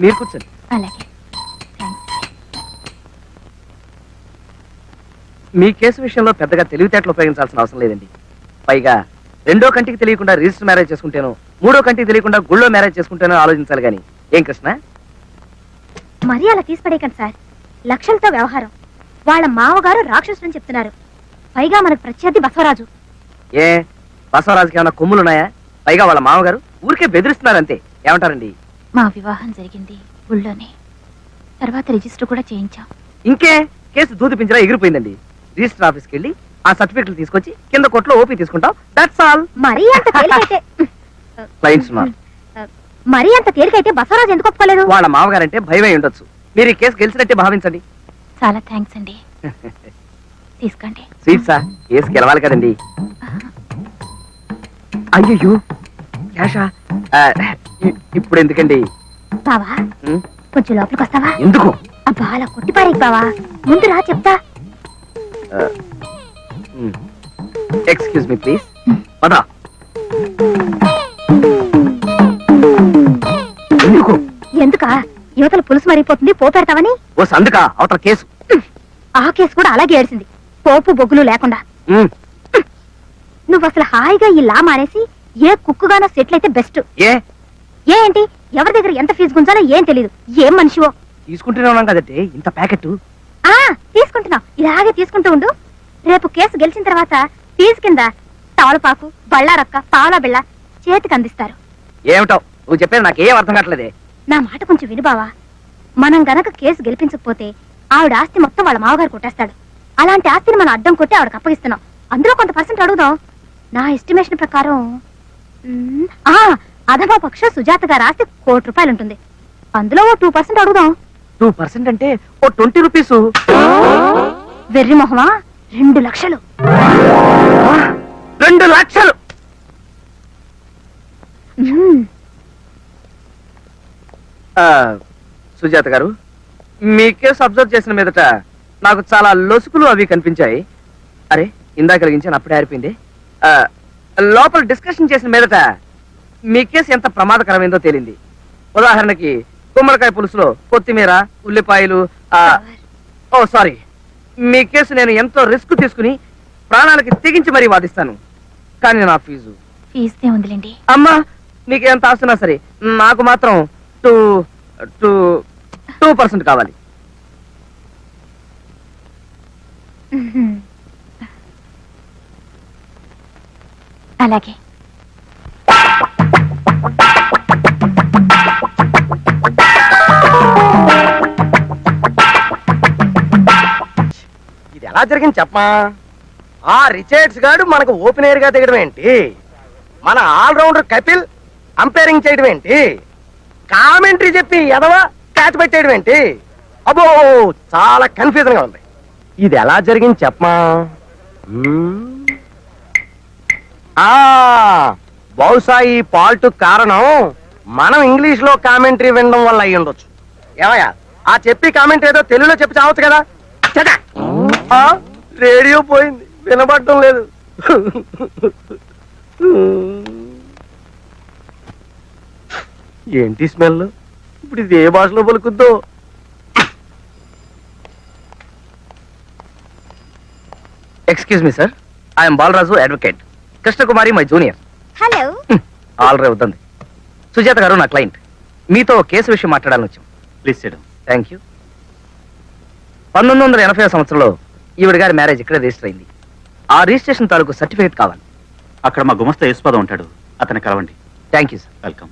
మీరు కూర్చోండి. అలాగే. మీ కేసు విషయంలో పెద్దగా తెలివితేటలు ఉపయోగించాల్సిన అవసరం లేదండి. పైగా రెండో కంటికి తెలియకుండా రిజిస్టర్ మ్యారేజ్ చేసుకుంటేనో మూడో కంటికి తెలియకుండా గుళ్ళో మ్యారేజ్ చేసుకుంటేనో ఆలోచించాలి కానీ. ఏం కృష్ణ? మరీ అలా తీసిపడేయకండి సార్. లక్షలతో వ్యవహారం. వాళ్ళ మావగారు రాక్షసుని చెప్తున్నారు. పైగా మనకు ప్రత్యర్థి బసవరాజు. ఏ? బసవరాజుకి ఏమైనా కొమ్ములు ఉన్నాయా పైగా వాళ్ళ మామగారు ఊరికే బెదిరిస్తున్నారంతే ఏమంటారండి? మా వివాహం జరిగింది. ఊళ్ళోనే. తర్వాత రిజిస్టర్ కూడా చేయించాం. ఇంకే కేసు దూది పింజరా ఎగిరిపోయిందండి. రిజిస్టర్ ఆఫీస్కి వెళ్ళి ఆ సర్టిఫికెట్లు తీసుకొచ్చి కింద కొట్లో ఓపీ తీసుకుంటాం. దట్స్ ఆల్ మరీ అంత తేలికైతే క్లయింట్స్ ఉన్నారు. మరీ అంత తేలికైతే బసవరాజు ఎందుకు ఒప్పుకోలేదు? వాళ్ళ మామగారంటే భయమై ఉండొచ్చు. మీరు ఈ కేసు గెలిచినట్టే భావించండి. చాలా థ్యాంక్స్ అండి. తీసుకోండి. స్వీట్సా కేసు గెలవాలి కదండి. అయ్యో ఆ, ఇ- ఇప్పుడు ఎందుకండి? బావా ఉం? కొంచెం లోపలికి వస్తావా? ఎందుకు? అబ్బా అలా కొట్టిపారేకి బావా. ముందు రా చెప్తా. ఎక్స్క్యూజ్ మీ ప్లీజ్ పదా. ఎందుకు? ఎందుకా? యువతల పులుసు మరిగిపోతుంది పోపెడతావని ఓ సందుకా అవతల కేసు. ఆ కేసు కూడా అలాగే ఏడిసింది పోపు బొగ్గులు లేకుండా. ఉమ్, నువ్వు అసలు హాయిగా ఈ లా మానేసి ఏ కుక్కుగానో సెటిల్ అయితే బెస్ట్. ఏ? ఏంటి ఎవరి దగ్గర ఎంత ఫీజు గుంజాలో ఏం తెలియదు ఏం మనిషివో? తీసుకుంటూనే ఉన్నాం కదండి. ఇంత ప్యాకెట్ ఆ తీసుకుంటున్నావు ఇలాగే తీసుకుంటూ ఉండు. రేపు కేసు గెలిచిన తర్వాత ఫీజు కింద తవలపాకు బళ్ళారక్క పావలా బిళ్ళ చేతికి అందిస్తారు. ఏమిటో? నువ్వు చెప్పేది నాకేం అర్థం కావట్లేదే. నా మాట కొంచెం వినుబావా మనం గనక కేసు గెలిపించకపోతే ఆవిడ ఆస్తి మొత్తం వాళ్ళ మామగారు కొట్టేస్తాడు. అలాంటి ఆస్తిని మనం అడ్డం కొట్టి ఆవిడకి అప్పగిస్తున్నాం. అందులో కొంత పర్సెంట్ అడుగుదాం. నా ఎస్టిమేషన్ ప్రకారం అధమా పక్ష సుజాత గారి ఆస్తి కోటి రూపాయలు ఉంటుంది అందులో ఓ టూ పర్సెంట్ అడుగుదాం. టూ పర్సెంట్ అంటే ఓ ట్వంటీ రూపీస్. వెర్రి మొహమా రెండు లక్షలు. రెండు లక్షలు. సుజాత గారు మీ కేసు అబ్జర్వ్ చేసిన మీదట నాకు చాలా లొసుకులు అవి కనిపించాయి. అరే ఇందాక కలిగించాను అప్పుడే ఆరిపోయింది. లోపల డిస్కషన్ చేసిన మీదట మీ కేసు ఎంత ప్రమాదకరమైందో తేలింది. ఉదాహరణకి గుమ్మడికాయ పులుసులో కొత్తిమీర ఉల్లిపాయలు ఓ సారీ. మీ కేసు నేను ఎంతో రిస్క్ తీసుకుని ప్రాణాలకి తెగించి మరీ వాదిస్తాను. కానీ నా ఫీజు. ఉందిలేండి. అమ్మా నీకు ఎంత ఆస్తున్నా సరే నాకు మాత్రం టూ టూ టూ పర్సెంట్ కావాలి. అలాగే. ఇది ఎలా జరిగింది చెప్పమా? ఆ రిచర్డ్స్ గాడు మనకు ఓపెనర్గా దిగడం ఏంటి? మన ఆల్రౌండర్ కపిల్ అంపైరింగ్ చేయడం ఏంటి? కామెంటరీ చెప్పి ఎదవ క్యాచ్ పెట్టేయడం ఏంటి? అబ్బో చాలా కన్ఫ్యూజన్గా ఉంది. ఇది ఎలా జరిగింది చెప్పమా? ఆ బహుశా ఈ పాల్ట్ కారణం మనం ఇంగ్లీష్లో కామెంటరీ వినడం వల్ల అయ్యి ఉండొచ్చు. ఏమయ్యా? ఆ చెప్పి కామెంటరీ ఏదో తెలుగులో చెప్పి చావచ్చు కదా? రేడియో పోయింది. వినబడటం లేదు. ఏంటి స్మెల్? ఇప్పుడు ఇది ఏ భాషలో పలుకుద్దో? Excuse me sir I'm Balaraju advocate Krishnakumari my junior. Hello. Already వద్దంది. Sujatha garu నా క్లయింట్. మీతో కేసు విషయం మాట్లాడాలని వచ్చాం. Please sit down thank you. పంతొమ్మిది వందల ఎనభై సంవత్సరంలో ఈవిడ గారి మ్యారేజ్ ఇక్కడే రిజిస్టర్ అయింది. ఆ రిజిస్ట్రేషన్ తాలూకు సర్టిఫికేట్ కావాలి. అక్కడ మా గుమస్తా యేసుపాదం ఉంటాడు. అతన్ని కలవండి. Thank you sir. Welcome.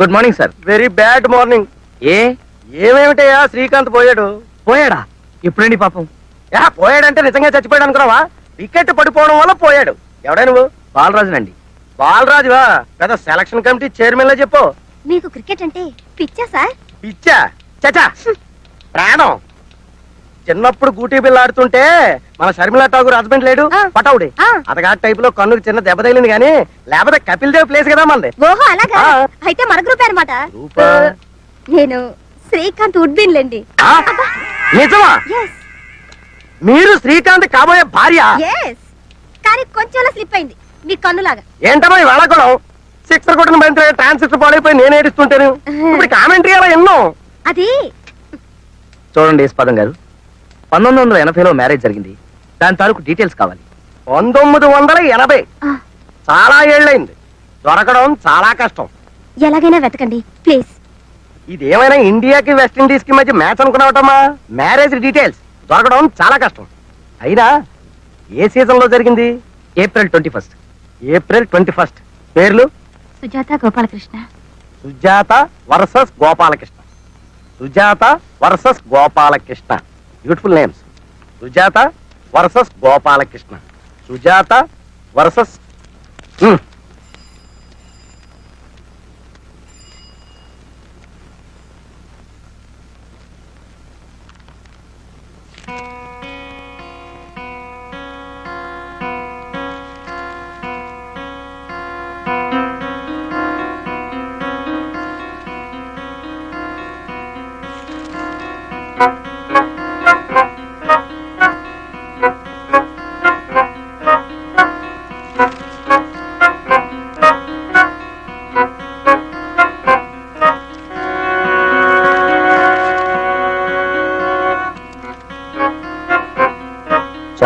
Good morning sir. Very bad morning. ఏ? ఏమేమిటయ్యా శ్రీకాంత్ పోయాడు? పోయాడా? ఎప్పుడండి పాపం? యా పోయాడంటే నిజంగా చచ్చిపోయాడు అనుకున్నావా? వికెట్ పడిపోవడం వల్ల పోయాడు. ఎవడా నువ్వు? బాలరాజునండి. బాలరాజువా? పెద్ద సెలక్షన్ కమిటీ చైర్మన్లో చెప్పు. మీకు క్రికెట్ అంటే పిచ్చా సార్? పిచ్చా? చచా ప్రాణం. చిన్నప్పుడు గూటీ బిల్ల ఆడుతుంటే మన షర్మిలా ఠాగూర్ హస్బెండ్ లేడు ఆ. ఆ. అతగా టైప్లో కన్నుకు చిన్న దెబ్బ తగిలింది కానీ లేకపోతే కపిల్ దేవ్ ప్లేస్ కదా మనది. ఓహో అలాగా? ఆ. అయితే మన గ్రూప్ అనమాట గ్రూపా? నేను శ్రీకాంత్ ఉడ్బిన్ లేండి? నిజమా? మీరు శ్రీకాంత్ కాబోయే భార్య. ఎస్ కానీ కొంచెం స్లిప్ అయింది. మీ కన్నులాగా. ఏంటమ్మా ఈ వెళ్ళకూడదు సిక్సర్ కొట్టిన బంతి ట్రాన్సిస్టర్ పాడైపోయి నేను ఏడుస్తుంటాను. ఇప్పుడు కామెంటరీ అలా ఎన్నో? అది. చూడండి యశ్పాదం గారు. పంతొమ్మిది వందల ఎనభైలో మ్యారేజ్ జరిగింది. దాని తాలూకు డీటెయిల్స్ కావాలి. పంతొమ్మిది వందల ఎనభై. చాలా ఏళ్ళైంది. దొరకడం చాలా కష్టం. ఎలాగైనా వెతకండి ప్లీజ్. ఇది ఏమైనా ఇండియాకి వెస్టిండీస్కి మధ్య మ్యాచ్ అనుకున్నావటమ్మా? మ్యారేజ్ డీటెయిల్స్ దొరకడం చాలా కష్టం. అయినా ఏ సీజన్లో జరిగింది? April twenty first. April twenty first. పేర్లు? Sujatha Gopalakrishna. Sujatha versus Gopalakrishna. Sujatha versus Gopalakrishna. Beautiful names Sujatha versus Gopalakrishna. Sujatha versus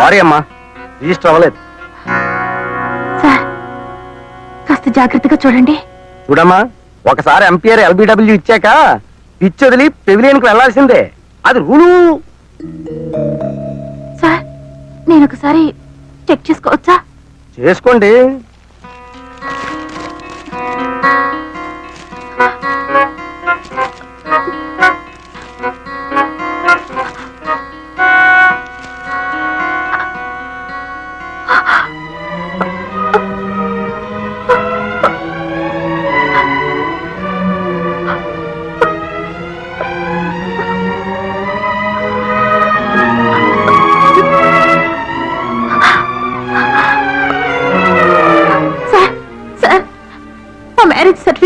sorry అమ్మా. రిజిస్టర్ అవ్వలేదు. సార్ కాస్త జాగ్రత్తగా చూడండి. చూడమ్మా ఒకసారి ఎంపీఆర్ ఎల్బిడబ్ల్యూ ఇచ్చాక పిచ్ వదిలి పెవిలియన్కు వెళ్ళాల్సిందే అది రూలు. సార్ నేను ఒకసారి చెక్ చేసుకోవచ్చా? చేసుకోండి.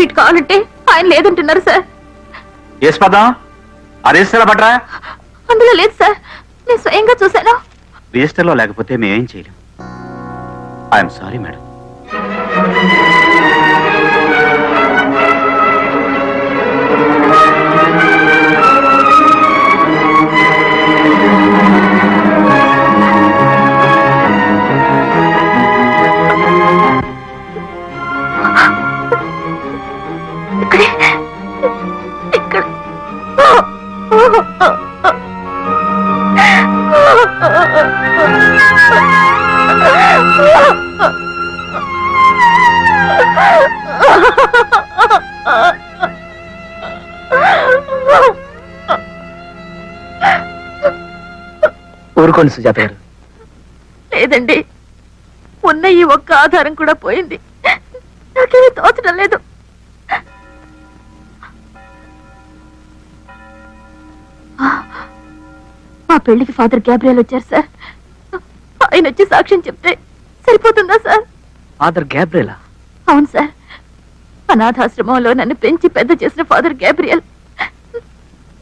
సర్టిఫికేట్ కావాలంటే ఆయన లేదంటున్నారు సార్. అందులో లేదు సార్. నేను స్వయంగా చూశాను. రిజిస్టర్లో లేకపోతే మేమేం చేయలేం. I'm sorry madam. ఊరుకోండి సుజాత గారు. లేదండి. ఉన్న ఈ ఒక్క ఆధారం కూడా పోయింది. నాకేమీ తోచడం లేదు. మా పెళ్ళికి ఫాదర్ గ్యాబ్రియల్ వచ్చారు సార్. ఆయన వచ్చి సాక్ష్యం చెప్తే సరిపోతుందా సార్? ఫాదర్ గ్యాబ్రేలా అవును సార్. అనాథాశ్రమంలో నన్ను పెంచి పెద్ద చేసిన ఫాదర్ గ్యాబ్రియల్.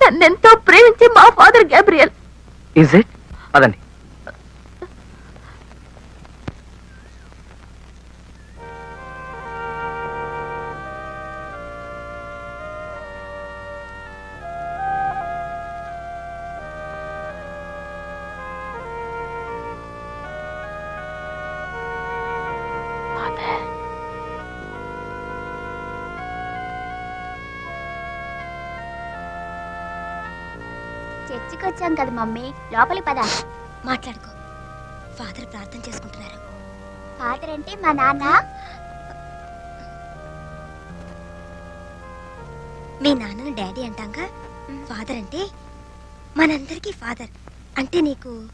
నన్నెంతో ప్రేమించే మా ఫాదర్ గ్యాబ్రియల్. ఇజ్ ఇట్ పదండి. చర్చికి వచ్చాం కదా మమ్మీ. లోపలి పద. మాట్లాడుకో. ఫాదర్ ప్రార్థన చేసుకుంటున్నారు. ఫాదర్ అంటే మా నాన్న. మీ నాన్నను డాడీ అంటాంగా? ఫాదర్ అంటే? మనందరికీ ఫాదర్. అంటే నీకు?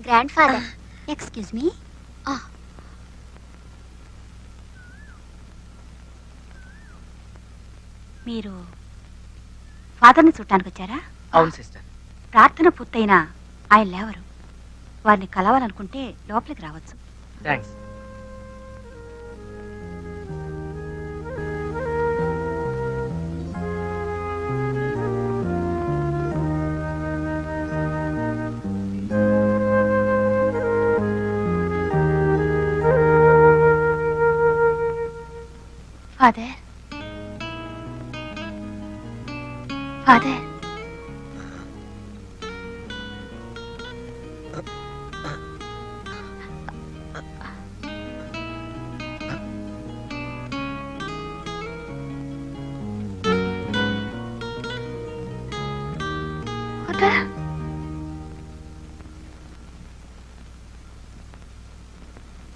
Grand father. Excuse me. మీరు ఫాదర్ని చుట్టానికి వచ్చారా? అవును సిస్టర్. ప్రార్థన పూర్తయినా ఆయన లేవరు. వారిని కలవాలనుకుంటే లోపలికి రావచ్చు. థ్యాంక్స్ ఫాదర్ ఫాదర్ ఫాదర్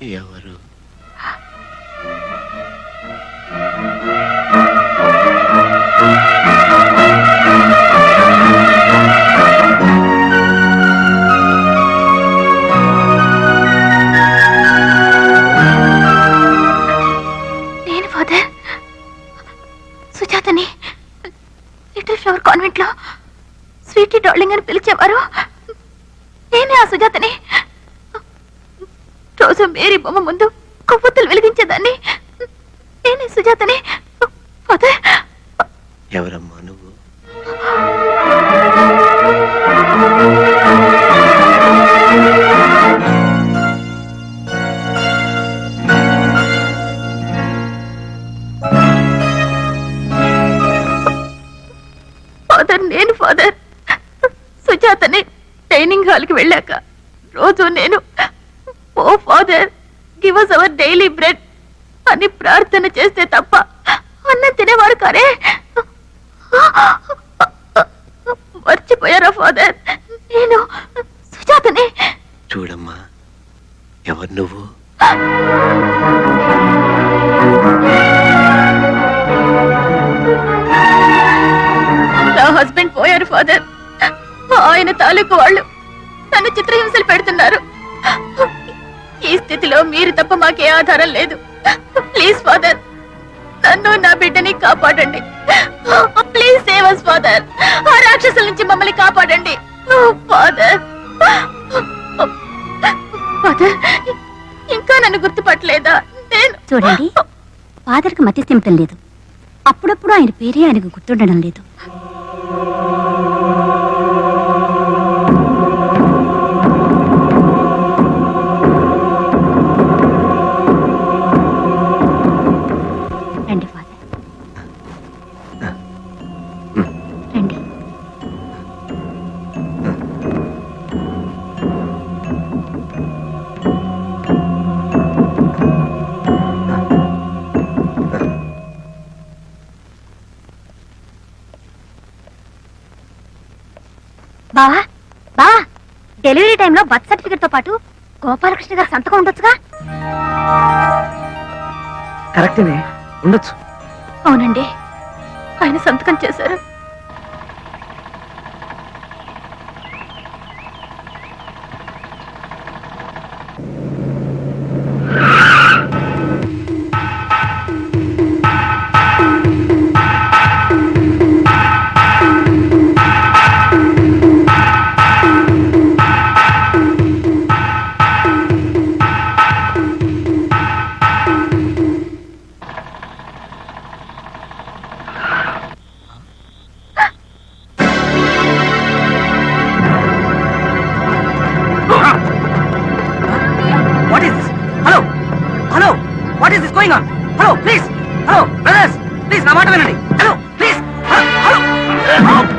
ఎవరు? నేను ఫాదర్. సుజాతని. లిటిల్ ఫ్లవర్ కాన్వెంట్లో స్వీటీ డార్లింగ్ అని పిలిచేవారు నేనే ఆ సుజాతని రోజు మేరీ బొమ్మ ముందు కొవ్వొత్తులు వెలిగించేదాన్ని. నేనే సుజాతని. ఫాదర్. ఎవరమ్మా నువ్వు? ఫాదర్ నేను ఫాదర్. సుజాతని ట్రైనింగ్ హాల్కి వెళ్ళాక రోజు నేను O father. Give us our daily bread అని ప్రార్థన చేస్తే తప్ప అన్నం తినేవారు కారే. మర్చిపోయారా ఫాదర్? నేను సుజాతని. చూడమ్మా ఎవరు నువ్వు? నా హస్బెండ్ పోయారు ఫాదర్. ఆయన తాలూకు వాళ్ళు నన్ను చిత్రహింసలు పెడుతున్నారు. ఈ స్థితిలో మీరు తప్ప మాకే ఆధారం లేదు. ప్లీజ్ ఫాదర్ నన్ను నా బిడ్డని కాపాడండి. ప్లీజ్ సేవ్ అస్ ఫాదర్ ఆ రాక్షసుల నుంచి మమ్మల్ని కాపాడండి. Oh, ఫాదర్ ఫాదర్ ఇంకా నన్ను గుర్తుపట్టలేదా? నేను చూడండి ఫాదర్కి మతిస్థిమితం లేదు. అప్పుడప్పుడు ఆయన పేరే ఆయనకు గుర్తుండడం లేదు. బావా బావా డెలివరీ టైంలో బర్త్ సర్టిఫికేట్తో పాటు గోపాలకృష్ణ గారి సంతకం ఉండొచ్చుగా? కరెక్టేనే ఉండొచ్చు. అవునండి ఆయన సంతకం చేశారు. Going on hello please hello brothers please నా మాట వినండి. Hello please hello hello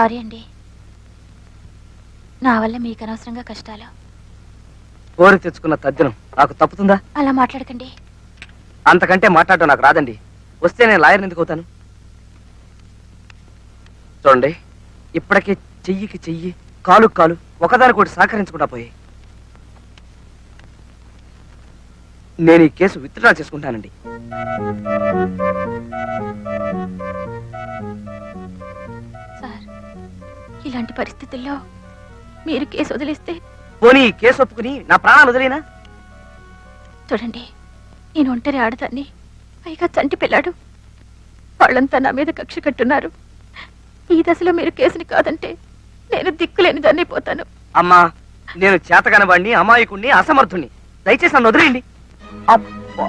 sorry అండి. నా వల్ల మీకు అనవసరంగా కష్టాలు. కోరి తెచ్చుకున్న తద్దినం నాకు తప్పుతుందా? అలా మాట్లాడకండి. అంతకంటే మాట్లాడడం నాకు రాదండి. వస్తే నేను లాయర్ని ఎందుకు అవుతాను? చూడండి ఇప్పటికే చెయ్యికి చెయ్యి కాలు కాలు ఒకదానికొకటి సహకరించకుండా పోయి నేను ఈ కేసు విత్డ్రా చేసుకుంటానండి. ఇలాంటి పరిస్థితుల్లో మీరు కేసు వదిలేస్తే పోనీ కేసు ఒప్పుకుని నా ప్రాణాలు వదిలేనా? చూడండి నేను ఒంటరి ఆడదాన్ని పైగా చంటి పిల్లాడు. వాళ్ళంతా నా మీద కక్ష కట్టున్నారు. ఈ దశలో మీరు కేసుని కాదంటే నేను దిక్కులేని దాన్ని పోతాను. అమ్మా నేను చేతకాని వాడిని అమాయకుణ్ణి అసమర్థుణ్ణి. దయచేసి నన్ను వదిలేయండి. అబ్బా.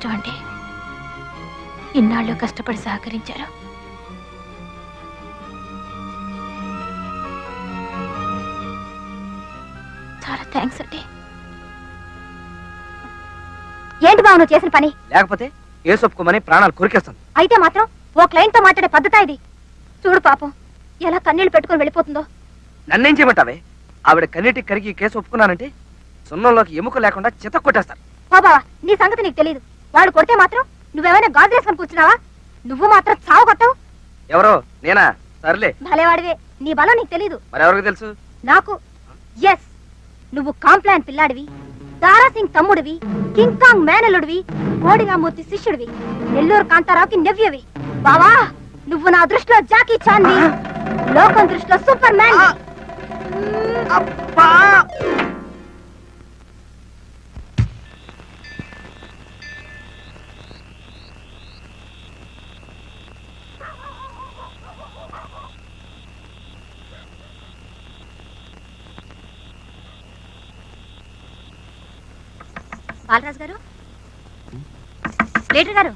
మీ ఇష్టం అండి. ఇన్నాళ్ళు కష్టపడి సహకరించారు. చాలా థ్యాంక్స్ అండి. ఏంటి బావ నువ్వు చేసిన పని? లేకపోతే కేసు ఒప్పుకోమని ప్రాణాలు కొరికేస్తాను అయితే మాత్రం ఓ క్లయింట్తో మాట్లాడే పద్ధత ఇది. చూడు పాపం ఎలా కన్నీళ్ళు పెట్టుకొని వెళ్ళిపోతుందో. నన్నేం చేయమంటావే? ఆవిడ కన్నీటికి కరిగి కేసు ఒప్పుకున్నానంటే సున్నంలోకి ఎముక లేకుండా చిత కొట్టేస్తారు బావా నీ సంగతి నీకు తెలియదు వాడు కొడితే మాత్రం నువ్వేమైనా గాజు వేసుకొని కూర్చున్నావా? నువ్వు మాత్రం చావు కొట్టవు. ఎవరో? నేనా? సర్లే. భలేవాడివే. నీ బలం నీకు తెలీదు. మరెవరికి తెలుసు? నాకు? ఎస్ నువ్వు కాంప్లాన్ పిల్లాడివి. దారా సింగ్ తమ్ముడివి. కింగ్ కాంగ్ మేనలుడివి కోడిరామూర్తి శిష్యుడివి. నెల్లూరు కాంతారావుకి నెవ్యవి బావా నువ్వు నా దృష్టిలో జాకీ చాన్వి లోకం దృష్టిలో సూపర్ మ్యాన్. బాలరాజు గారు? లీటర్ గారు?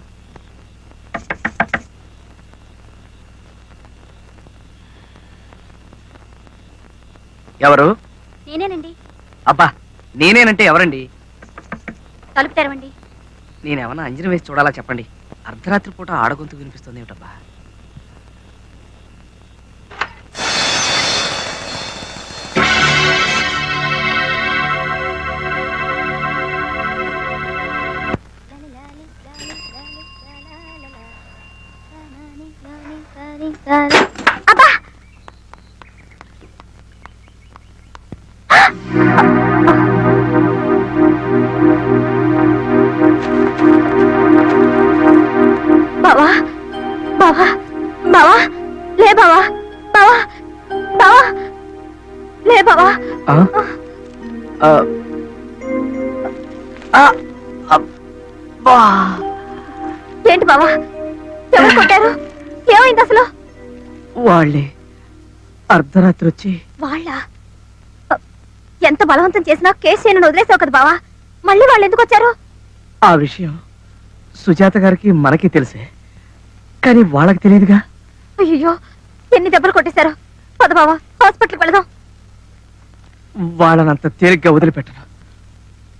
ఎవరు? నేనేనండి. అబ్బా నేనేనంటే ఎవరండి? తలుపు తెరవండి. నేనేమన్నా అంజనం వేసి చూడాలా చెప్పండి. అర్ధరాత్రి పూట ఆడగొంతు వినిపిస్తుంది ఏమిటబ్బా? లే బావా. ఏంటి బావా? ఎవరు కొట్టారు? ఏమైంది అసలు? వాళ్ళే. అర్ధరాత్రి వచ్చి వాళ్ళ? ఎంత బలవంతం చేసినా కేసు చేయను వదిలేసావు కదా బావా? మళ్ళీ వాళ్ళు ఎందుకు వచ్చారు? ఆ విషయం సుజాత గారికి మనకి తెలిసే. కానీ వాళ్ళకి తెలియదుగా? అయ్యో ఎన్ని దెబ్బలు కొట్టేశారు? పద బావా హాస్పిటల్కి వెళదాం. వాళ్ళనంత తేలిగ్గా వదిలిపెట్టను.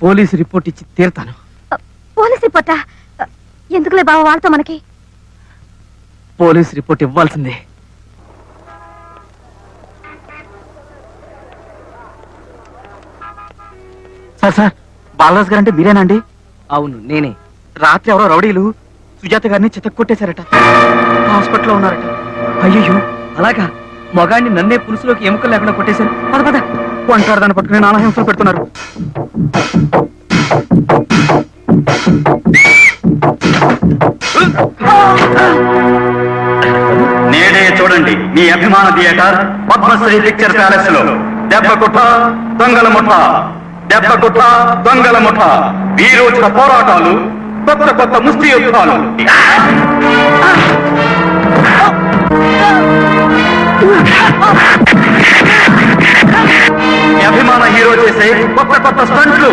పోలీసు రిపోర్ట్ ఇచ్చి తీరుతాను. పోలీస్ రిపోర్టా? ఎందుకులే బావా వాళ్ళతో మనకి? పోలీస్ రిపోర్ట్ ఇవ్వాల్సిందే. సార్ సార్ బాలరాజు గారు అంటే మీరేనండి అవును నేనే. రాత్రి ఎవరో రౌడీలు సుజాత గారిని చితక్ కొట్టేశారట హాస్పిటల్లో ఉన్నారట. అయ్యో అలాగా. మగాడిని నన్నే పులుసులోకి ఎముకలు లేకుండా కొట్టేశారు. పద పద. ఒంటారు దాన్ని పట్టుకుని నానా హింసలు పెడుతున్నారు. నేడే చూడండి మీ అభిమాన థియేటర్ పద్మశ్రీ పిక్చర్ ప్యాలెస్లో దెబ్బకుట్ట దొంగల ముఠ. దెబ్బకుట్ట దొంగల ముఠ. వీరోచిత పోరాటాలు కొత్త కొత్త ముష్టి యుద్ధాలు. మీ అభిమాన హీరో చేసే కొత్త కొత్త స్టంట్లు.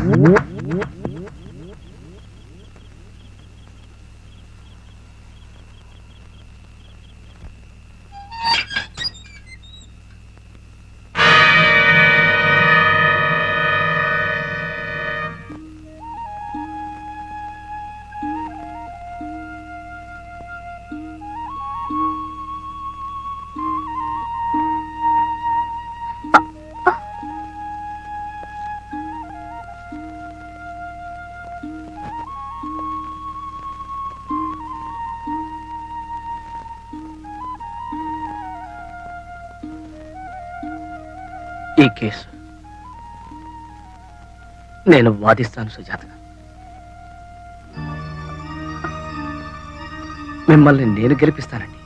ఈ కేసు. నేను వాదిస్తాను సుజాత. మిమ్మల్ని నేను గెలిపిస్తానండి.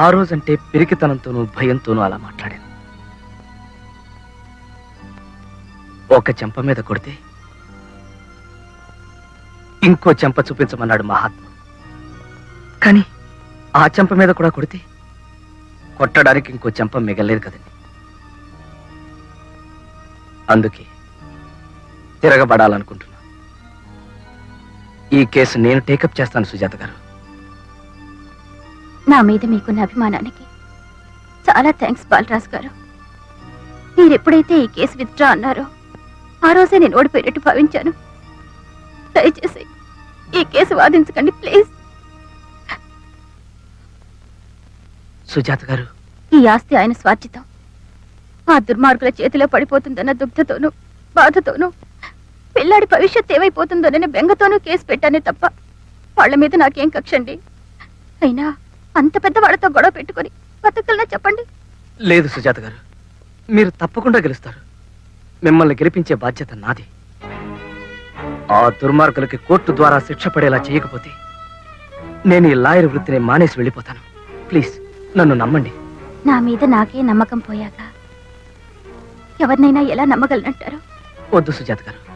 ఆ రోజంటే పిరికితనంతోనూ భయంతోనూ అలా మాట్లాడాను. ఒక చెంప మీద కొడితే ఇంకో చెంప చూపించమన్నాడు మహాత్ముడు. కానీ ఆ చెంప మీద కూడా కొడితే కొట్టడానికి ఇంకో చెంప మిగలేదు కదండి. అందుకే తిరగబడాలనుకుంటున్నా. ఈ కేసు నేను టేకప్ చేస్తాను సుజాత గారు. నా మీద మీకున్న అభిమానానికి చాలా థ్యాంక్స్ బాలరాజు గారు. మీరు ఎప్పుడైతే ఈ కేసు విత్డ్రా అన్నారో ఆ రోజే నేను ఓడిపోయినట్టు భావించాను. దయచేసి ఈ కేసు వాదించకండి ప్లీజ్. సుజాత గారు. ఈ ఆస్తి ఆయన స్వార్జితం ఆ దుర్మార్గుల చేతిలో పడిపోతుందన్న దుగ్ధతోనూ బాధతోనూ పిల్లాడి భవిష్యత్ ఏమైపోతుందోనని బెంగతోనూ కేసు పెట్టానే తప్ప వాళ్ళ మీద నాకేం కక్షండి? అయినా అంత పెద్ద వాళ్ళతో గొడవ పెట్టుకొని బతుకులనా చెప్పండి. లేదు సుజాత గారు మీరు తప్పకుండా గెలుస్తారు. మిమ్మల్ని గెలిపించే బాధ్యత నాది. ఆ దుర్మార్గులకి కోర్టు ద్వారా శిక్ష పడేలా చేయకపోతే నేను ఈ లాయర్ వృత్తిని మానేసి వెళ్ళిపోతాను. ప్లీజ్ నన్ను నమ్మండి. నా మీద నాకే నమ్మకం పోయాక ఎవరినైనా ఎలా నమ్మగలనంటారు? వద్దు సుజాత గారు.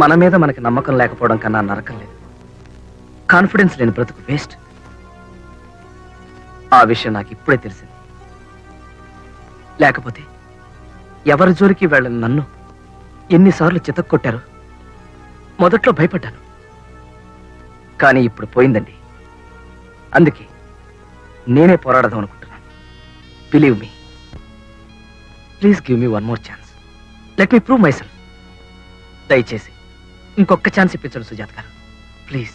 మన మీద మనకి నమ్మకం లేకపోవడం కన్నా నరకం లేదు. కాన్ఫిడెన్స్ లేని బ్రతుకు వేస్ట్. ఆ విషయం నాకు ఇప్పుడే తెలిసింది. లేకపోతే ఎవరి జోలికి వెళ్ళని నన్ను ఎన్నిసార్లు చితక్కొట్టారు మొదట్లో భయపడ్డాను. కానీ ఇప్పుడు పోయిందండి. అందుకే నేనే పోరాడదాం అనుకుంటున్నాను. Believe me please give me one more chance let me prove myself దయచేసి ఇంకొక ఛాన్స్ ఇప్పించండి సుజాత్ గారు. ప్లీజ్